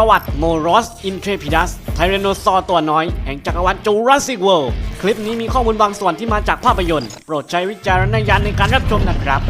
ประวัติโมรอสอินเทรพิดัสไทเรโนซอร์ตัวน้อย แห่งจักรวรรดิจูราสสิกเวิลด์คลิปนี้มีข้อมูลบางส่วนที่มาจากภาพยนตร์โปรดใช้วิจารณญาณในการรับชมนะครับ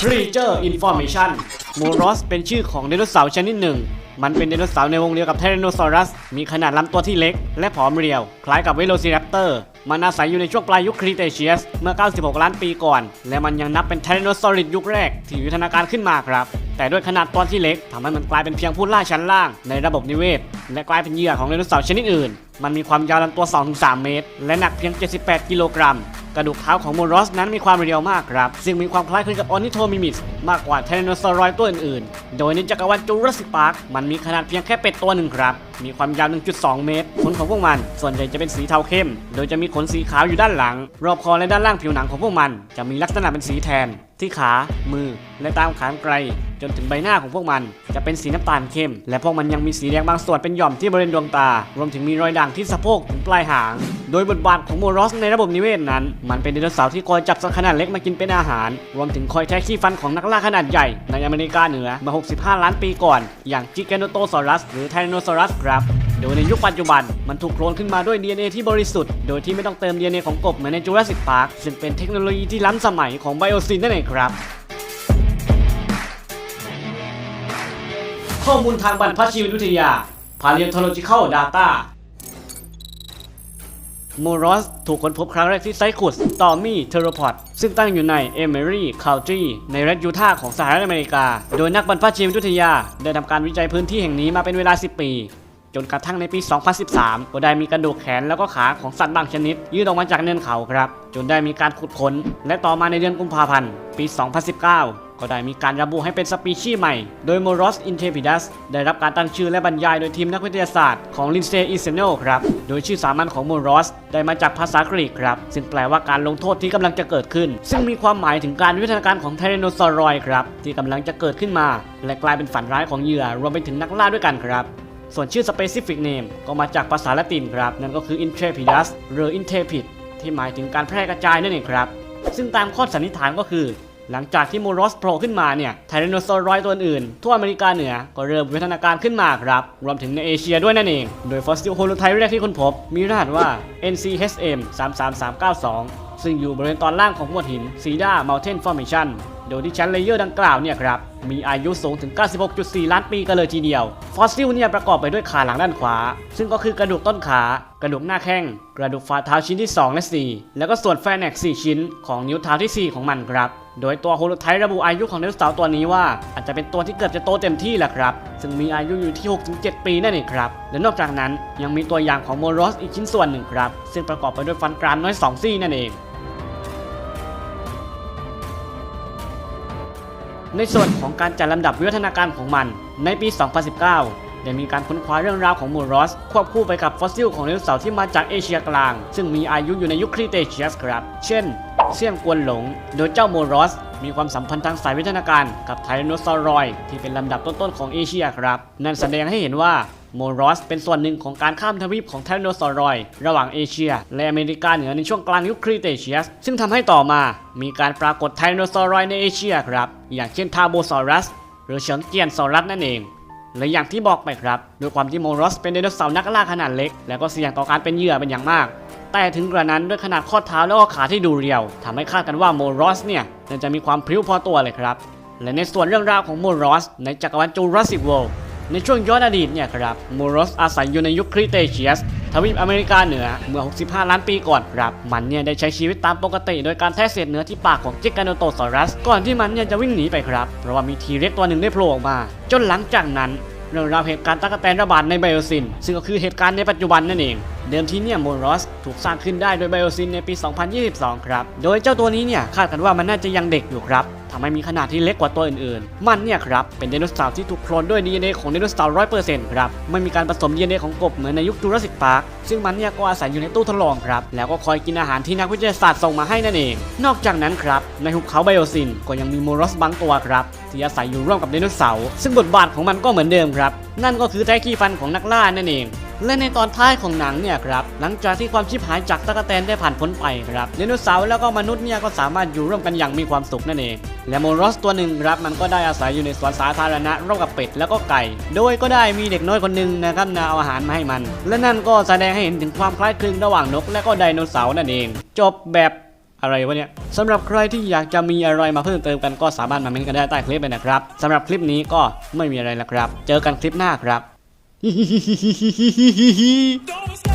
Creature Information โมรอสเป็นชื่อของไดโนเสาร์ชนิดหนึ่ง มันเป็นไดโนเสาร์ในวงเดียวกับไทแรนโนซอรัส มีขนาดลำตัวที่เล็ก และผอมเรียว คล้ายกับเวโรซิแรปเตอร์ มันอาศัยอยู่ในช่วงปลายยุคครีเทเชียส เมื่อ 96 ล้านปีก่อน และมันยังนับเป็นไทแรนโนซอริดยุคแรก ที่วิวัฒนาการขึ้นมาครับ แต่ด้วยขนาดตอนที่เล็กทำให้มันกลายเป็นเพียงผู้ล่าชั้นล่าง ในระบบนิเวศ และกลายเป็นเหยื่อของไดโนเสาร์ชนิดอื่น มันมีความยาวลำตัว 2-3 เมตร และหนักเพียง 78 กิโลกรัม กระดูกเท้าของโมรอสนั้นมีความเรียวมากครับ ซึ่งมีความคล้ายคลึงกับออนิโทมิมิสมากกว่าไทแรนโนซอรอยตัวอื่นๆ โดยในจักรวาลจูราสสิกพาร์คมันมีขนาดเพียงแค่เป็ดตัวหนึ่งครับมีความยาว 1.2 เมตร ขนของพวกมัน ส่วนใหญ่จะเป็นสีเทาเข้ม โดยจะมีขนสีขาวอยู่ด้านหลัง รอบคอและด้านล่างผิวหนังของพวกมัน จะมีลักษณะเป็นสีแทน ที่ขา มือ และตามขานไกล จนถึงใบหน้าของพวกมัน จะเป็นสีน้ำตาลเข้ม และพวกมันยังมีสีแดงบางส่วนเป็นหย่อมที่บริเวณดวงตา รวมถึงมีรอยด่างที่สะโพกถึงปลายหาง โดยบทบาทของโมรอสในระบบนิเวศนั้น มันเป็นไดโนเสาร์ที่คอยจับสัตว์ขนาดเล็กมากินเป็นอาหาร รวมถึงคอยแทะขี้ฟันของนักล่าขนาดใหญ่ในอเมริกาเหนือเมื่อ65 ล้านปีก่อน อย่างจิแกนโตซอรัส หรือไทรโนซอรัสครับ โดยในยุคปัจจุบันมันถูกโคลนขึ้นมาด้วย DNA ที่บริสุทธิ์ โดยที่ไม่ต้องเติม DNA ของกบเหมือนในจูราสสิกพาร์คซึ่งเป็นเทคโนโลยีที่ล้ำสมัยของไบโอซินนั่นเองครับ ข้อมูลทางบรรพชีววิทยา Paleontological Data โมรอสถูกค้นพบครั้งแรกที่ไซคุสตอมมี่ เทโรพอด ซึ่งตั้งอยู่ในเอเมรีคาวตรีในรัฐยูทาห์ของสหรัฐอเมริกา โดยนักบรรพชีววิทยา ได้ทำการวิจัยพื้นที่แห่งนี้มาเป็นเวลา 10 ปี จนกระทั่งในปี 2013 ก็ได้มีกระดูกแขนแล้วก็ขาของสัตว์บางชนิด ยื่นออกมาจากเนินเขาครับ จนได้มีการขุดค้น และต่อมาในเดือนกุมภาพันธ์ ปี 2019ก็ได้มีการระบุให้เป็นสปีชีส์ใหม่ โดย Moros intrepidus ได้รับการตั้งชื่อและบรรยายโดยทีมนักวิทยาศาสตร์ของ Lindsay e s e n o ครับ โดยชื่อสามัญของ Moros ได้มาจากภาษากรีกครับ ซึ่งแปลว่าการลงโทษที่กำลังจะเกิดขึ้น ซึ่งมีความหมายถึงการวิวัฒนาการของไทแรโนซอรอยครับ ที่กำลังจะเกิดขึ้นมา และกลายเป็นฝันร้ายของเหยื่อรวมไปถึงนักล่าด้วยกันครับ ส่วนชื่อ specific name ก็มาจากภาษาละตินครับ นั่นก็คือ intrepidus หรือ intrepid ที่หมายถึงการแพร่กระจายนั่นเองครับ ซึ่งตามข้อสันนิษฐานก็คือ หลังจากที่โมรอสโผล่ขึ้นมาเนี่ยไทแรนโนซอรอยตัวอื่นทั่วอเมริกาเหนือก็เริ่มวิวัฒนาการขึ้นมาครับ รวมถึงในเอเชียด้วยนั่นเอง โดยฟอสซิลโฮโลไทป์แรกที่ค้นพบ มีรหัสว่า NCHM 33392 ซึ่งอยู่บริเวณตอนล่างของหมวหินซีดา Mountain Formation โดยที่ชั้นเลเยอร์ดังกล่าวเนี่ยครับมีอายุสูงถึง 96.4 ล้านปีกันเลยทีเดียว ฟอสซิลเนี่ยประกอบไปด้วยขาหลังด้านขวา ซึ่งก็คือกระดูกต้นขา กระดูกหน้าแข้ง กระดูกฝ่าเท้าชิ้นที่ 2 และ 4 แล้วก็ส่วนแฟนแน็ก4ชิ้น ของนิ้วเท้าที่ 4 ของมันครับ โดยตัวโฮโลไทป์ระบุอายุของไดโนเสาร์ตัวนี้ว่า อาจจะเป็นตัวที่เกือบจะโตเต็มที่แหละครับ ซึ่งมีอายุอยู่ที่ 6-7 ปีนั่นเองครับ และนอกจากนั้นยังมีตัวอย่างของโมรอสอีกชิ้นส่วนหนึ่งครับ ซึ่งประกอบไปด้วยฟันกรามน้อย 2 ซี่นั่นเอง ในส่วนของการจัดลำดับวิวัฒนาการของมัน ในปี 2019 ได้มีการค้นคว้าเรื่องราวของมูรอส ควบคู่ไปกับฟอสซิลของไดโนเสาร์ที่มาจากเอเชียกลาง ซึ่งมีอายุอยู่ในยุคครีเทเชียสครับ เช่น เสี่ยงกวนหลง โดยเจ้าโมรอส มีความสัมพันธ์ทางสายวิวัฒนาการกับไทแรนโนซอรอย ที่เป็นลำดับต้นๆของเอเชียครับ นั่นแสดงให้เห็นว่าโมรอสเป็นส่วนหนึ่งของการข้ามทวีปของไทแรนโนซอรอย ระหว่างเอเชีย และอเมริกาเหนือในช่วงกลางยุคครีเทเชียส ซึ่งทำให้ต่อมา มีการปรากฏไทแรโนซอรอยในเอเชียครับ อย่างเช่นทาโบซอรัส หรือเฉิงเจียนซอรัสนั่นเองและอย่างที่บอกไปครับด้วยความที่โมรอสเป็นไดโนเสาร์นักล่าขนาดเล็ก และก็เสี่ยงต่อการเป็นเหยื่อเป็นอย่างมาก แต่ถึงกระนั้นด้วยขนาดข้อเท้าและก็ขาที่ดูเรียวทำให้คาดกันว่าโมรอสเนี่ยน่าจะมีความพริ้วพอตัวเลยครับ และในส่วนเรื่องราวของโมรอสในจักรวาลจูราสสิกเวิลด์ในช่วงย้อนอดีตเนี่ยครับโมรอสอาศัยอยู่ในยุคครีเทเชียส ทวีปอเมริกาเหนือเมื่อ 65 ล้านปีก่อนครับ มันเนี่ยได้ใช้ชีวิตตามปกติ โดยการแทะเศษเนื้อที่ปากของจิกาโนโตซอรัส ก่อนที่มันเนี่ยจะวิ่งหนีไปครับ เพราะว่ามีทีเร็กตัวหนึ่งได้โผล่ออกมา จนหลังจากนั้นเรื่องราวเหตุการณ์ตั๊กแตนระบาดในไบโอซิน ซึ่งก็คือเหตุการณ์ในปัจจุบันนั่นเอง เดิมทีเนี่ยโมรอสถูกสร้างขึ้นได้โดยไบโอซินในปี 2022 ครับ โดยเจ้าตัวนี้เนี่ยคาดกันว่ามันน่าจะยังเด็กอยู่ครับ ทำให้มีขนาดที่เล็กกว่าตัวอื่นๆ มันเนี่ยครับ เป็นไดโนเสาร์ที่ถูกโคลนด้วย DNA ของไดโนเสาร์ร้อยเปอร์เซ็นต์ครับ ไม่มีการผสม DNA ของกบเหมือนในยุคจูราสสิกพาร์ค ซึ่งมันเนี่ยก็อาศัยอยู่ในตู้ทดลองครับ แล้วก็คอยกินอาหารที่นักวิทยาศาสตร์ส่งมาให้นั่นเอง นอกจากนั้นครับ ในหุบเขาไบโอซินก็ยังมีโมรอสบางตัวครับที่อาศัยอยู่ร่วมกับไดโนเสาร์ ซึ่งบทบาทของมันก็เหมือนเดิมครับ นั่นก็คือแท้ขี้ฟันของนักล่านั่นเองและในตอนท้ายของหนังเนี่ยครับหลังจากที่ความชิบหายจากตะกแตนได้ผ่านพ้นไปครับไดโนเสาร์แล้วก็มนุษย์เนี่ยก็สามารถอยู่ร่วมกันอย่างมีความสุขนั่นเองและโมรอสตัวหนึ่งครับมันก็ได้อาศัยอยู่ในสวนสาธารณะร่วมกับเป็ดแล้วก็ไก่ โดยก็ได้มีเด็กน้อยคนหนึ่งนะครับนาเอาอาหารมาให้มัน และนั่นก็แสดงให้เห็นถึงความคล้ายคลึงระหว่างนกและก็ไดโนเสาร์นั่นเอง จบแบบอะไรวะเนี่ยสำหรับใครที่อยากจะมีอะไรมาเพิ่มเติมกันก็สามารถมาเม้นกันได้ใต้คลิปเลยนะครับสำหรับคลิปนี้ก็ไม่มีอะไรแล้วครับ เจอกันคลิปหน้าครับ Don't